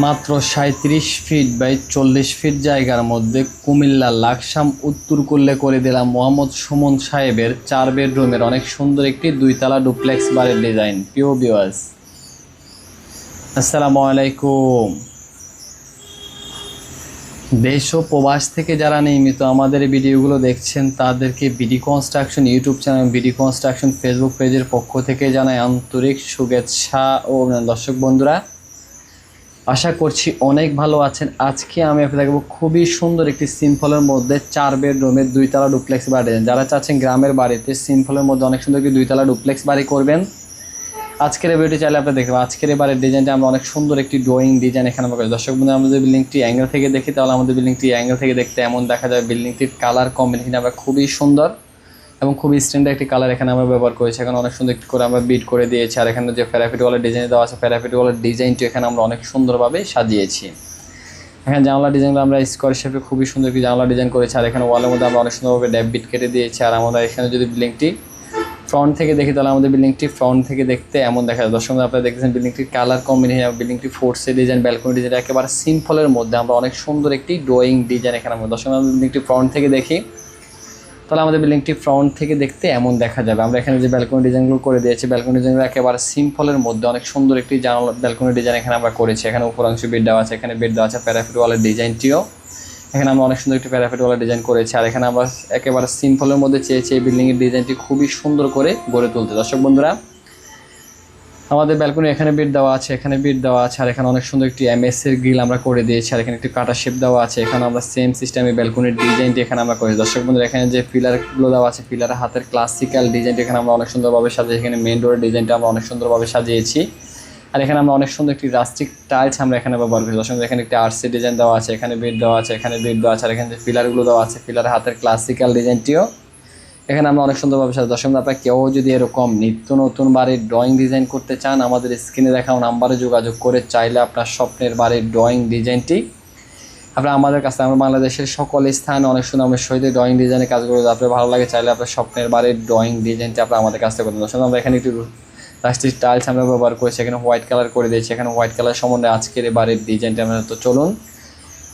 মাত্র সাঁত্রিশ feet by চল্লিশ ফিট জায়গার মধ্যে কুমিল্লা লাকসাম উত্তর করলে করে দিলাম মোহাম্মদ সুমন সাহেবের চার বেডরুমের অনেক সুন্দর একটি দুইতলা ডুপ্লেক্স বাড়ির ডিজাইন পিও বিওয়াস আসসালামু আলাইকুম। দেশ ও প্রবাস থেকে যারা নিয়মিত আমাদের ভিডিওগুলো দেখছেন, তাদেরকে BD construction YouTube channel BD construction Facebook পেজের পক্ষ থেকে জানাই আন্তরিক শুভেচ্ছা ও দর্শক বন্ধুরা আশা করছি অনেক ভালো আছেন। আজকে আমি আপনাদের দেখাবো খুবই সুন্দর একটি সিম্পলের মধ্যে চার বেডরুমের দুইতলা ডুপ্লেক্স বাড়ি। যারা চাচ্ছেন গ্রামের বাড়িতে সিম্পলের মধ্যে অনেক সুন্দর একটি দুইতলা ডুপ্লেক্স বাড়ি করবেন। আজকের এই ভিডিওটি চাইলে আপনি দেখবেন, আজকের এই বাড়ির ডিজাইনটা আমরা অনেক সুন্দর একটি ড্রয়িং ডিজাইন এখানে আমরা করি। দর্শক বন্ধু আমাদের বিল্ডিংটি অ্যাঙ্গেল থেকে দেখি, তাহলে আমাদের বিল্ডিংটি অ্যাঙ্গেল থেকে দেখতে এমন দেখা যায়। বিল্ডিংটির কালার কম্বিনেশন আমরা খুবই সুন্দর। এবং খুবই স্ট্যান্ডার্ড একটি কালার এখানে আমরা ব্যবহার করেছি। এখানে অনেক সুন্দর একটি করে আমরা বিট করে দিয়েছি। আর এখানে যে প্যারাফিট ওয়ালের ডিজাইন দেওয়া আছে প্যারাফিট ওয়ালের ডিজাইনটি এখানে আমরা অনেক সুন্দরভাবে সাজিয়েছি। এখানে জানলা ডিজাইনগুলো আমরা স্কোয়ার শেপে খুবই সুন্দর একটি জানলা ডিজাইন করেছি। আর এখানে ওয়ালের মধ্যে আমরা অনেক সুন্দরভাবে ড্যাব বিট কেটে দিয়েছি। আর আমরা এখানে যদি বিল্ডিংটি ফ্রন্ট থেকে দেখি, তাহলে আমাদের বিল্ডিংটি ফ্রন্ট থেকে দেখতে এমন দেখা যায়। দর্শক, আপনারা দেখতেছেন বিল্ডিংটির কালার কম্বিনেশন বিল্ডিংটি ফোর্সে ডিজাইন ব্যালকনি ডিজাইন একেবারে সিম্পলের মধ্যে আমরা অনেক সুন্দর একটি ড্রয়িং ডিজাইন এখানে দর্শক বিল্ডিংটি ফ্রন্ট থেকে দেখি তাহলে আমাদের বিল্ডিংটি ফ্রন্ট থেকে দেখতে এমন দেখা যাবে। আমরা এখানে যে ব্যালকনি ডিজাইনগুলো করে দিয়েছি ব্যালকনি ডিজাইনগুলো একেবারে সিম্পলের মধ্যে অনেক সুন্দর একটি জানালা ব্যালকনি ডিজাইন এখানে আমরা করেছি। এখানে উপরাংশ বেড দেওয়া আছে, এখানে বেড দেওয়া আছে প্যারাফিট ওয়ালের ডিজাইনটিও এখানে আমরা অনেক সুন্দর একটি প্যারাফিট ওয়ালের ডিজাইন করেছি। আর এখানে আমরা একেবারে সিম্পলের মধ্যে চেয়েছি এই বিল্ডিংয়ের ডিজাইনটি খুবই সুন্দর করে গড়ে তুলতে। দর্শক বন্ধুরা আমাদের ব্যালকনি এখানে বেড দেওয়া আছে, এখানে বেড দেওয়া আছে, আর এখানে অনেক সুন্দর একটি এমএস এর গ্রিল আমরা করে দিয়েছি, আর এখানে একটি কাটা শেপ দেওয়া আছে, এখানে আমরা সেম সিস্টেমে ব্যালকনির ডিজাইনটি এখানে আমরা করেছি। দর্শক বন্ধুরা, এখানে যে পিলারগুলো দেওয়া আছে পিলারের হাতের ক্লাসিক্যাল ডিজাইনটি এখানে আমরা অনেক সুন্দরভাবে সাজিয়েছি, এখানে মেন ডোরের ডিজাইনটা আমরা অনেক সুন্দরভাবে সাজিয়েছি। আর এখানে আমরা অনেক সুন্দর একটি রাস্টিক টাইলস আমরা এখানে ব্যবহার করি দর্শক এখানে একটি আরসি ডিজাইন দেওয়া আছে, এখানে বেড দেওয়া আছে, এখানে বেড দেওয়া আছে, আর এখানে যে পিলারগুলো দেওয়া আছে পিলারের হাতের ক্লাসিক্যাল ডিজাইনটিও এখানে আমরা অনেক সুন্দরভাবে সাজা দর্শক আপনার কেউ যদি এরকম নিত্য নতুন বাড়ির ড্রয়িং ডিজাইন করতে চান, আমাদের স্ক্রিনে দেখাও নাম্বারে যোগাযোগ করে চাইলে আপনার স্বপ্নের বাড়ির ড্রয়িং ডিজাইনটি আপনার আমাদের কাছে। আমরা বাংলাদেশের সকল স্থানে অনেক সুনামের সহিত ড্রয়িং ডিজাইনের কাজ কাজগুলো আপনার ভালো লাগে, চাইলে আপনার স্বপ্নের বাড়ির ড্রয়িং ডিজাইনটি আপনার আমাদের কাছ থেকে দর্শক আমরা এখানে একটু প্লাস্টিক টাইলস আমরা ব্যবহার করেছি, এখানে হোয়াইট কালার করে দিয়েছি। এখানে হোয়াইট কালার সম্বন্ধে আজকের এই বাড়ির ডিজাইনটা আমরা তো চলুন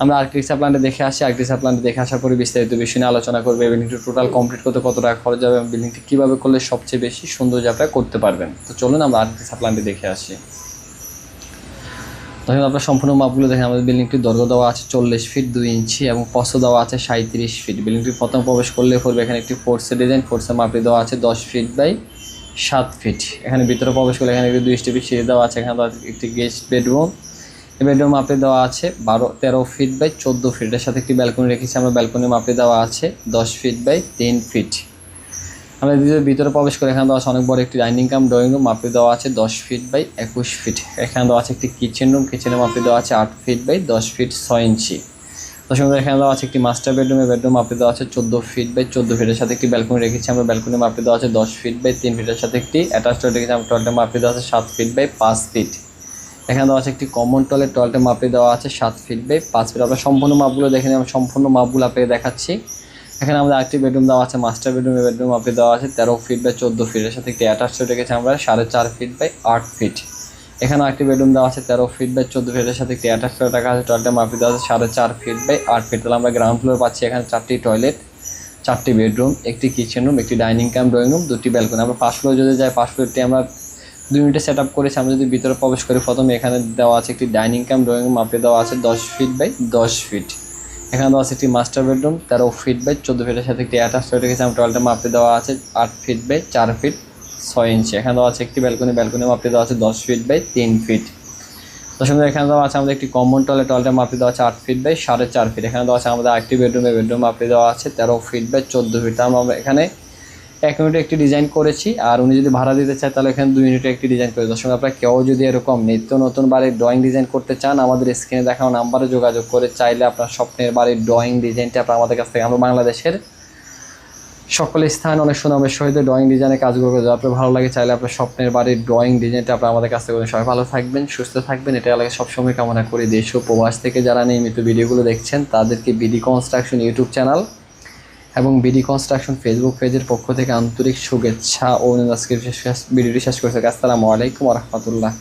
আমরা আর্কিটেকচার প্ল্যান্টে দেখে আসি আর্কিটেকচার প্ল্যান্টে দেখে আসার পরে বিস্তারিত বিষয় নিয়ে আলোচনা করবে। বিল্ডিংটি টোটাল কমপ্লিট করতে কত টাকা খরচ যাবে এবং বিল্ডিংটি কীভাবে করলে সবচেয়ে বেশি সুন্দর আপনারা করতে পারবেন? তো চলুন আমরা আর্কিটেকচার প্ল্যান্টে দেখে আসি। তখন আপনার সম্পূর্ণ মাপগুলো দেখেন, আমাদের বিল্ডিংটির দৈর্ঘ্য দেওয়া আছে চল্লিশ ফিট দুই ইঞ্চি এবং পশ্চ দেওয়া আছে সাঁত্রিশ ফিট বিল্ডিংটি প্রথম প্রবেশ করলে পড়বে এখানে একটি ফোর্সের ডিজাইন ফোর্সের মাপটি দেওয়া আছে দশ ফিট বাই সাত ফিট এখানে ভিতরে প্রবেশ করলে এখানে একটি দুই স্টেপি সিঁড়ি দেওয়া আছে, এখানে একটি গেস্ট বেডরুম বেডরুম মাপে দেওয়া আছে বারো তেরো ফিট বাই চোদ্দ ফিট এর সাথে একটি ব্যালকনি রেখেছি আমরা ব্যালকনি মাপে দেওয়া আছে দশ ফিট বাই তিন ফিট আমরা যদি ভিতরে প্রবেশ করে এখানে দেওয়া আছে অনেক বড় একটি ডাইনিং কাম ড্রয়িং রুম মাপে দেওয়া আছে দশ ফিট বাই একুশ ফিট এখানে দেওয়া আছে একটি কিচেন রুম কিচেনের মাপে দেওয়া আছে আট ফিট বাই দশ ফিট ছয় ইঞ্চি তার এখানে দেওয়া আছে একটি মাস্টার বেডরুমে বেডরুম মাপে দেওয়া আছে চোদ্দ ফিট বাই চোদ্দ ফিটের সাথে একটি ব্যালকনি রেখেছি আমরা ব্যালকনি মাপে দেওয়া আছে দশ ফিট বাই তিন ফিটের সাথে একটি অ্যাটাচ টয়লেট রেখেছি আমরা টয়লেটের মাপে দেওয়া আছে সাত ফিট বাই পাঁচ ফিট এখানে দেওয়া আছে একটি কমন টয়লেট টয়লেটের মাপে দেওয়া আছে সাত ফিট বাই পাঁচ ফিট আমরা সম্পূর্ণ মাপগুলো দেখে নিই সম্পূর্ণ মাপগুলো আপনাকে দেখাচ্ছি। এখানে আমাদের আরেকটি বেডরুম দেওয়া আছে মাস্টার বেডরুমে বেডরুম মাপে দেওয়া আছে তেরো ফিট বাই চোদ্দ ফিটের সাথে একটি অ্যাটাচ রেখেছি আমরা, সাড়ে চার ফিট বাই আট ফিট এখানে একটি বেডরুম দেওয়া আছে তেরো ফিট বাই চোদ্দ ফিটের সাথে একটি অ্যাটাচ রাখা আছে টয়লেটের মাপে দেওয়া আছে সাড়ে চার ফিট বাই আট ফিট তাহলে আমরা গ্রাউন্ড ফ্লোর পাচ্ছি এখানে চারটি টয়লেট চারটি বেডরুম একটি কিচেন রুম একটি ডাইনিং কাম ড্রয়িং রুম দুটি ব্যালকনি আমরা ফার্স্ট ফ্লোর যদি যাই ফার্স্ট ফ্লোরটি আমরা দুই মিনিটে সেট আপ করেছি আমরা যদি ভিতরে প্রবেশ করি প্রথমে এখানে দেওয়া আছে একটি ডাইনিং কাম ড্রয়িং মাপে দেওয়া আছে দশ ফিট বাই দশ ফিট এখানে দেওয়া আছে একটি মাস্টার বেডরুম তেরো ফিট বাই চোদ্দ ফিটের সাথে একটি অ্যাটাচ টয়লেট রেখেছি আমরা টয়লেটের মাপে দেওয়া আছে আট ফিট বাই চার ফিট ছয় ইঞ্চি এখানে দেওয়া আছে একটি ব্যালকনি ব্যালকনি মাপে দেওয়া আছে দশ ফিট বাই তিন ফিট সঙ্গে এখানে দেওয়া আছে আমাদের একটি কমন টয়লেট টয়লেটের মাপে দেওয়া আছে আট ফিট বাই সাড়ে চার ফিট এখানে দেওয়া আছে আমাদের আরেকটি বেডরুমে বেডরুম মাপে দেওয়া আছে তেরো ফিট বাই চোদ্দ ফিট আমরা এখানে এক মিনিটে একটি ডিজাইন করেছি, আর উনি যদি ভাড়া দিতে চায় তাহলে এখানে দুই মিনিটে একটি ডিজাইন করে দর্শক, আপনারা কেউ যদি এরকম নিত্য নতুন বাড়ির ড্রয়িং ডিজাইন করতে চান, আমাদের স্ক্রিনে দেখানো নাম্বারে যোগাযোগ করে চাইলে আপনার স্বপ্নের বাড়ির ড্রয়িং ডিজাইনটা আপনার আমাদের কাছ থেকে। আমরা বাংলাদেশের সকল স্থান অনেক সুনামের সহিত ড্রয়িং ডিজাইনের কাজগুলো করে আপনার ভালো লাগে চাইলে আপনার স্বপ্নের বাড়ির ড্রয়িং ডিজাইনটা আপনার আমাদের কাছ থেকে সবাই ভালো থাকবেন, সুস্থ থাকবেন। এটা এলাকায় সবসময় কামনা করি। দেশ ও প্রবাস থেকে যারা নিয়মিত ভিডিওগুলো দেখছেন, তাদেরকে বিডি কনস্ট্রাকশন ইউটিউব চ্যানেল এবং বিডি কনস্ট্রাকশন ফেসবুক পেজের পক্ষ থেকে আন্তরিক শুভেচ্ছা ও আজকে ভিডিওটি শেষ করছে। আসসালামু আলাইকুম রহমতুল্লাহ।